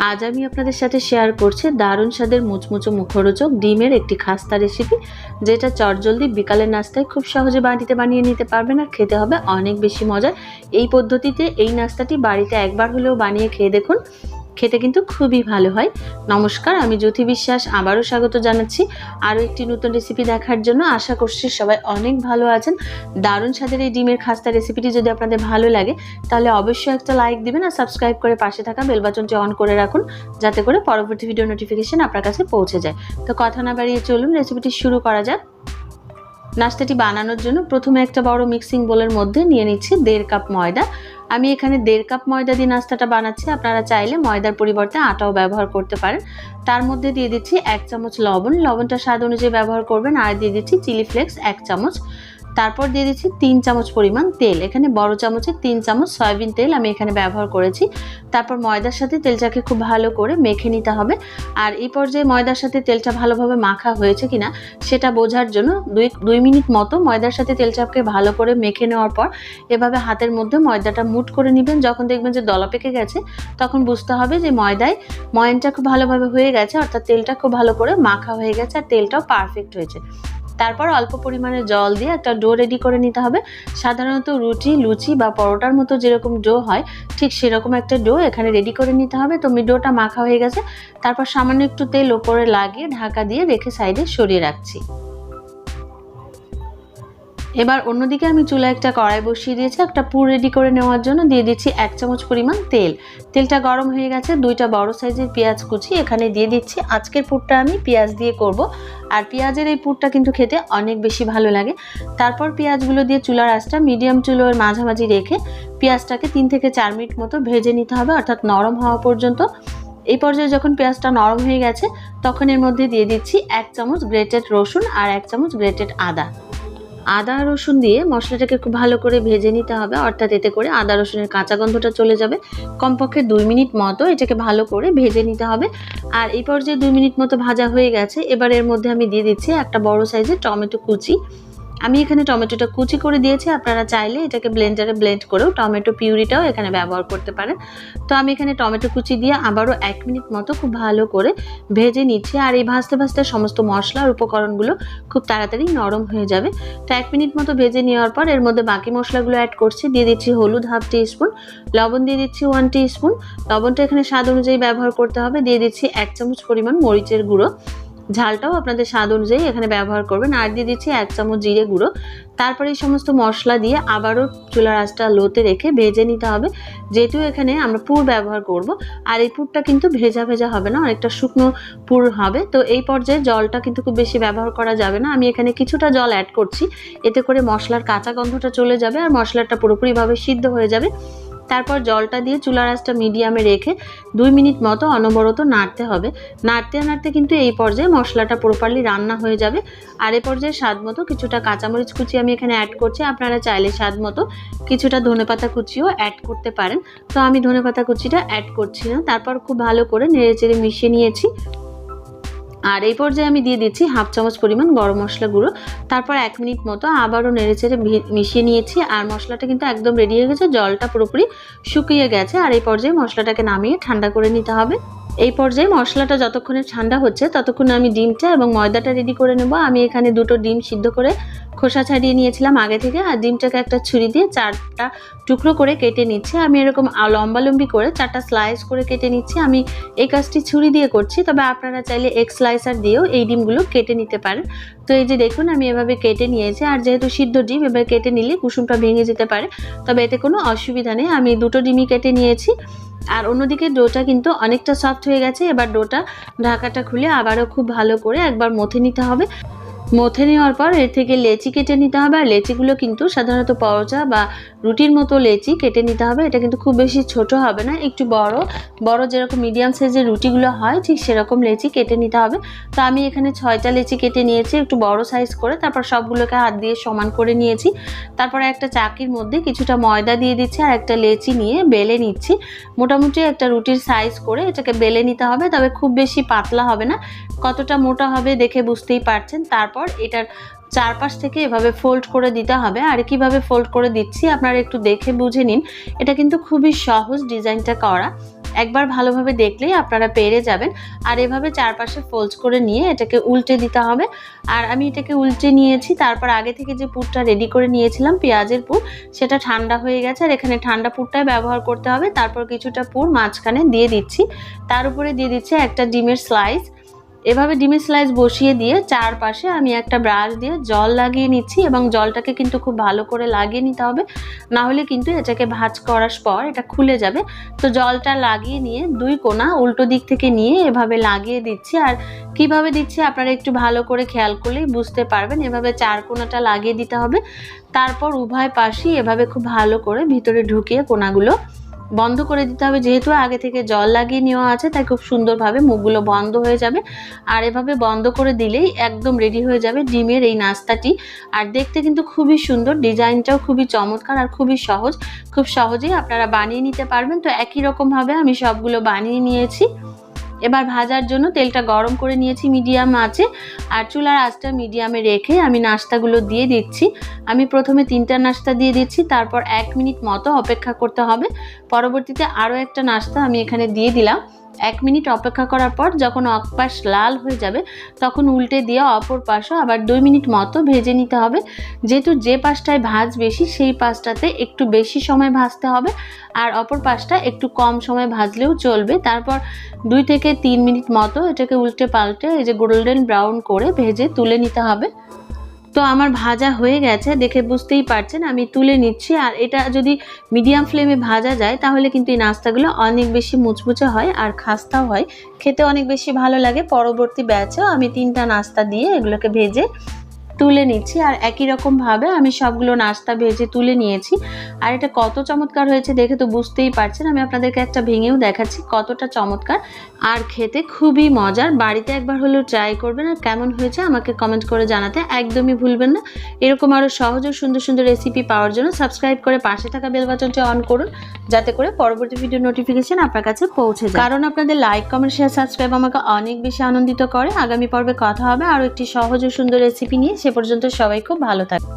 আজ আমি আপনাদের সাথে শেয়ার করছি দারুণ স্বাদের মুচমুচো মুখরোচক ডিমের একটি খাস্তা রেসিপি যেটা চটজলদি বিকালের নাস্তায় খুব সহজে বাড়িতে বানিয়ে নিতে পারবেন আর খেতে হবে অনেক বেশি মজার। এই পদ্ধতিতে এই নাস্তাটি বাড়িতে একবার হলেও বানিয়ে খেয়ে দেখুন। খেতে কিন্তু খুবই ভালো হয়। নমস্কার, আমি জ্যোতি বিশ্বাস, আবারও স্বাগত জানাচ্ছি আরও একটি নতুন রেসিপি দেখার জন্য। আশা করছি সবাই অনেক ভালো আছেন। দারুণ স্বাদের এই ডিমের খাস্তা রেসিপিটি যদি আপনাদের ভালো লাগে, তাহলে অবশ্যই একটা লাইক দিবেন আর সাবস্ক্রাইব করে পাশে থাকা বেল বাটনটি অন করে রাখুন, যাতে করে পরবর্তী ভিডিও নোটিফিকেশন আপনার কাছে পৌঁছে যায়। তো কথা না বাড়িয়ে চলুন রেসিপিটি শুরু করা যাক। নাস্তাটি বানানোর জন্য প্রথমে একটা বড় মিক্সিং বোলের মধ্যে নিয়ে নিচ্ছি দেড় কাপ ময়দা আমি এখানে দেড় কাপ ময়দা দিয়ে নাস্তাটা বানাচ্ছি। আপনারা চাইলে ময়দার পরিবর্তে আটাও ব্যবহার করতে পারেন। তার মধ্যে দিয়ে দিচ্ছি এক চামচ লবণ। লবণটা স্বাদ অনুযায়ী ব্যবহার করবেন। আর দিয়ে দিচ্ছি চিলি ফ্লেক্স এক চামচ। তারপর দিয়ে দিচ্ছি তিন চামচ পরিমাণ তেল। এখানে বড় চামচে তিন চামচ সয়াবিন তেল আমি এখানে ব্যবহার করেছি। তারপর ময়দার সাথে তেলটাকে খুব ভালো করে মেখে নিতে হবে। আর এই পর্যায়ে ময়দার সাথে তেলটা ভালোভাবে মাখা হয়েছে কিনা সেটা বোঝার জন্য দুই দুই মিনিট মতো ময়দার সাথে তেলটাকে ভালো করে মেখে নেওয়ার পর এভাবে হাতের মধ্যে ময়দাটা মুট করে নেবেন। যখন দেখবেন যে দলা পেকে গেছে, তখন বুঝতে হবে যে ময়দায় ময়নটা খুব ভালোভাবে হয়ে গেছে, অর্থাৎ তেলটা খুব ভালো করে মাখা হয়ে গেছে আর তেলটাও পারফেক্ট হয়েছে। তারপর অল্প পরিমাণে জল দিয়ে একটা ডো রেডি করে নিতে হবে। সাধারণত রুটি, লুচি বা পরোটার মতো যেরকম ডো হয়, ঠিক সেরকম একটা ডো এখানে রেডি করে নিতে হবে। তো ডোটা মাখা হয়ে গেছে। তারপর সামান্য একটু তেল ওপরে লাগিয়ে ঢাকা দিয়ে রেখে সাইডে সরিয়ে রাখছি। এবার অন্যদিকে আমি চুলা একটা কড়াই বসিয়ে দিয়েছি, একটা পুর রেডি করে নেওয়ার জন্য দিয়ে দিচ্ছি এক চামচ পরিমাণ তেল। তেলটা গরম হয়ে গেছে, দুইটা বড় সাইজের পেঁয়াজ কুচি। এখানে দিয়ে দিচ্ছি, আজকের পুরটা আমি পেঁয়াজ দিয়ে করব। আর পেঁয়াজের এই পুরটা কিন্তু খেতে অনেক বেশি ভালো লাগে। তারপর পেঁয়াজগুলো দিয়ে চুলার আঁচটা মিডিয়াম চুলোর মাঝামাঝি রেখে পেঁয়াজটাকে তিন থেকে চার মিনিট মতো ভেজে নিতে হবে, অর্থাৎ নরম হওয়া পর্যন্ত। এই পর্যায়ে যখন পেঁয়াজটা নরম হয়ে গেছে, তখন এর মধ্যে দিয়ে দিচ্ছি এক চামচ গ্রেটেড রসুন আর এক চামচ গ্রেটেড আদা। আদা, রসুন দিয়ে মশলাটাকে খুব ভালো করে ভেজে নিতে হবে। অর্থাৎ এতে করে আদা, রসুনের কাঁচা গন্ধটা চলে যাবে। কমপক্ষে দুই মিনিট মতো এটাকে ভালো করে ভেজে নিতে হবে। আর এই পর্যায়ে দুই মিনিট মতো ভাজা হয়ে গেছে। এবার এর মধ্যে আমি দিয়ে দিচ্ছি একটা বড় সাইজের টমেটো কুচি। আমি এখানে টমেটোটা কুচি করে দিয়েছি, আপনারা চাইলে এটাকে ব্লেন্ডারে ব্লেন্ড করেও টমেটো পিউরিটাও এখানে ব্যবহার করতে পারেন। তো আমি এখানে টমেটো কুচি দিয়ে আবারও এক মিনিট মতো খুব ভালো করে ভেজে নিচ্ছি, আর এই ভাজতে ভাজতে সমস্ত মশলা আর উপকরণগুলো খুব তাড়াতাড়ি নরম হয়ে যাবে। তো এক মিনিট মতো ভেজে নেওয়ার পর এর মধ্যে বাকি মশলাগুলো অ্যাড করছি, দিয়ে দিচ্ছি হলুদ হাফ স্পুন লবণ দিয়ে দিচ্ছি ওয়ান স্পুন লবণটা এখানে স্বাদ অনুযায়ী ব্যবহার করতে হবে, দিয়ে দিচ্ছি এক চামচ পরিমাণ মরিচের গুঁড়ো। ঝালটাও আপনাদের স্বাদ অনুযায়ী এখানে ব্যবহার করবেন। আর দিয়ে দিচ্ছি এক চামচ জিরে গুঁড়ো। তারপরে এই সমস্ত মশলা দিয়ে আবারও চুলার আঁচটা লোতে রেখে ভেজে নিতে হবে। যেহেতু এখানে আমরা পুর ব্যবহার করব, আর এই পুরটা কিন্তু ভেজা ভেজা হবে না, অনেকটা শুকনো পুর হবে। তো এই পর্যায়ে জলটা কিন্তু খুব বেশি ব্যবহার করা যাবে না। আমি এখানে কিছুটা জল অ্যাড করছি। এতে করে মশলার কাঁচা গন্ধটা চলে যাবে, আর মশলাটা পুরোপুরিভাবে সিদ্ধ হয়ে যাবে। তারপর জলটা দিয়ে চুলার আঁচটা মিডিয়ামে রেখে দুই মিনিট মতো অনবরত নাড়তে হবে। নাড়তে নাড়তে কিন্তু এই পর্যায়ে মশলাটা প্রপারলি রান্না হয়ে যাবে। আর এ পর্যায়ে স্বাদ মতো কিছুটা কাঁচামরিচ কুচি আমি এখানে অ্যাড করছি। আপনারা চাইলে স্বাদ মতো কিছুটা ধনেপাতা কুচিও অ্যাড করতে পারেন। তো আমি ধনেপাতা কুচিটা অ্যাড করছি না। তারপর খুব ভালো করে নেড়ে চেড়ে মিশিয়ে নিয়েছি। আর এই পর্যায়ে আমি দিয়ে দিচ্ছি হাফ চামচ পরিমাণ গরম মশলা গুঁড়ো। তারপর এক মিনিট মতো আবারও নেড়ে চেড়ে মিশিয়ে নিয়েছি আর মশলাটা কিন্তু একদম রেডি হয়ে গেছে, জলটা পুরোপুরি শুকিয়ে গেছে। আর এই পর্যায়ে মশলাটাকে নামিয়ে ঠান্ডা করে নিতে হবে। এই পর্যায়ে মশলাটা যতক্ষণে ঠান্ডা হচ্ছে, ততক্ষণে আমি ডিমটা এবং ময়দাটা রেডি করে নেব। আমি এখানে দুটো ডিম সিদ্ধ করে খোসা ছাড়িয়ে নিয়েছিলাম আগে থেকে, আর ডিমটাকে একটা ছুরি দিয়ে চারটা টুকরো করে কেটে নিচ্ছি। আমি এরকম লম্বালম্বি করে চারটা স্লাইস করে কেটে নিচ্ছি। আমি এই কাজটি ছুরি দিয়ে করছি, তবে আপনারা চাইলে এক স্লাইসার দিয়েও এই ডিমগুলো কেটে নিতে পারেন। তো এই যে দেখুন, আমি এভাবে কেটে নিয়েছি, আর যেহেতু সিদ্ধ ডিম, এবার কেটে নিলে কুসুমটা ভেঙে যেতে পারে। তবে এতে কোনো অসুবিধা নেই, আমি দুটো ডিমই কেটে নিয়েছি। আর অন্যদিকে ডোটা কিন্তু অনেকটা সফট হয়ে গেছে। এবার ডোটা ঢাকাটা খুলে আবারও খুব ভালো করে একবার মথে নিতে হবে। মথে নেওয়ার পর এর থেকে লেচি কেটে নিতে হবে। আর লেচিগুলো কিন্তু সাধারণত পরোটা বা রুটির মতো লেচি কেটে নিতে হবে। এটা কিন্তু খুব বেশি ছোট হবে না, একটু বড়। বড় যেরকম মিডিয়াম সাইজের রুটিগুলো হয়, ঠিক সেরকম লেচি কেটে নিতে হবে। তো আমি এখানে ছয়টা লেচি কেটে নিয়েছি, একটু বড় সাইজ করে। তারপর সবগুলোকে হাত দিয়ে সমান করে নিয়েছি। তারপরে একটা চাকির মধ্যে কিছুটা ময়দা দিয়ে দিচ্ছি আর একটা লেচি নিয়ে বেলে নিচ্ছি। মোটামুটি একটা রুটির সাইজ করে এটাকে বেলে নিতে হবে, তবে খুব বেশি পাতলা হবে না। কতটা মোটা হবে দেখে বুঝতেই পারছেন। তারপর এটার চারপাশ থেকে এভাবে ফোল্ড করে দিতে হবে। আর কীভাবে ফোল্ড করে দিচ্ছি আপনারা একটু দেখে বুঝে নিন। এটা কিন্তু খুবই সহজ ডিজাইনটা করা। একবার ভালোভাবে দেখলেই আপনারা পেরে যাবেন। আর এভাবে চারপাশে ফোল্ড করে নিয়ে এটাকে উল্টে দিতে হবে। আর আমি এটাকে উল্টে নিয়েছি, তারপর আগে থেকে যে পুরটা রেডি করে নিয়েছিলাম, পেঁয়াজের পুর, সেটা ঠান্ডা হয়ে গেছে। আর এখানে ঠান্ডা পুরটাই ব্যবহার করতে হবে। তারপর কিছুটা পুর মাঝখানে দিয়ে দিচ্ছি। তার উপরে দিয়ে দিচ্ছি একটা ডিমের স্লাইস এভাবে ডিমের স্লাইস বসিয়ে দিয়ে চারপাশে আমি একটা ব্রাশ দিয়ে জল লাগিয়ে নিচ্ছি এবং জলটাকে কিন্তু খুব ভালো করে লাগিয়ে নিতে হবে। না হলে কিন্তু এটাকে ভাজ করার পর এটা খুলে যাবে। তো জলটা লাগিয়ে নিয়ে দুই কোনা উল্টো দিক থেকে নিয়ে এভাবে লাগিয়ে দিচ্ছি। আর কীভাবে দিচ্ছি আপনারা একটু ভালো করে খেয়াল করলেই বুঝতে পারবেন। এভাবে চার কোনাটা লাগিয়ে দিতে হবে। তারপর উভয় পাশেই এভাবে খুব ভালো করে ভিতরে ঢুকিয়ে কোনাগুলো বন্ধ করে দিতে হবে। যেহেতু আগে থেকে জল লাগিয়ে নেওয়া আছে, তাই খুব সুন্দরভাবে মুখগুলো বন্ধ হয়ে যাবে। আর এভাবে বন্ধ করে দিলেই একদম রেডি হয়ে যাবে ডিমের এই নাস্তাটি। আর দেখতে কিন্তু খুবই সুন্দর, ডিজাইনটাও খুবই চমৎকার আর খুবই সহজ। খুব সহজেই আপনারা বানিয়ে নিতে পারবেন। তো একই রকমভাবে আমি সবগুলো বানিয়ে নিয়েছি। এবার ভাজার জন্য তেলটা গরম করে নিয়েছি, মিডিয়াম আছে। আর চুলার আঁচটা মিডিয়ামে রেখে আমি নাস্তাগুলো দিয়ে দিচ্ছি। আমি প্রথমে তিনটা নাস্তা দিয়ে দিচ্ছি, তারপর এক মিনিট মতো অপেক্ষা করতে হবে। পরবর্তীতে আরও একটা নাস্তা আমি এখানে দিয়ে দিলাম। এক মিনিট অপেক্ষা করার পর যখন অকপাশ লাল হয়ে যাবে, তখন উল্টে দিয়ে অপর পাশও আবার দুই মিনিট মতো ভেজে নিতে হবে। যেহেতু যে পাশটায় ভাজ বেশি, সেই পাশটাতে একটু বেশি সময় ভাজতে হবে আর অপর পাশটা একটু কম সময় ভাজলেও চলবে। তারপর দুই থেকে তিন মিনিট মতো এটাকে উল্টে পাল্টে এই যে গোল্ডেন ব্রাউন করে ভেজে তুলে নিতে হবে। তো আমার ভাজা হয়ে গেছে, দেখে বুঝতেই পারছেন, আমি তুলে নিচ্ছি। আর এটা যদি মিডিয়াম ফ্লেমে ভাজা যায়, তাহলে কিন্তু এই নাস্তাগুলো অনেক বেশি মুচমুচে হয় আর খাস্তাও হয়। খেতে অনেক বেশি ভালো লাগে। পরবর্তী ব্যাচেও আমি তিনটা নাস্তা দিয়ে এগুলোকে ভেজে তুলে নিচ্ছি আর একই রকমভাবে আমি সবগুলো নাস্তা ভেজে তুলে নিয়েছি। আর এটা কত চমৎকার হয়েছে দেখে তো বুঝতেই পারছেন। আমি আপনাদেরকে একটা ভেঙেও দেখাচ্ছি কতটা চমৎকার। আর খেতে খুবই মজার। বাড়িতে একবার হলেও ট্রাই করবেন আর কেমন হয়েছে আমাকে কমেন্ট করে জানাতে একদমই ভুলবেন না। এরকম আরও সহজ ও সুন্দর সুন্দর রেসিপি পাওয়ার জন্য সাবস্ক্রাইব করে পাশে থাকা বেল বাটনটি অন করুন। যাতে করে পরবর্তী ভিডিও নোটিফিকেশন আপনার কাছে পৌঁছে যায়। কারণ আপনাদের লাইক কমেন্ট শেয়ার সাবস্ক্রাইব আমাকে অনেক বেশি আনন্দিত করে। আগামী পর্বে কথা হবে আরও একটি সহজ ও সুন্দর রেসিপি নিয়ে। সে পর্যন্ত সবাই খুব ভালো থাকে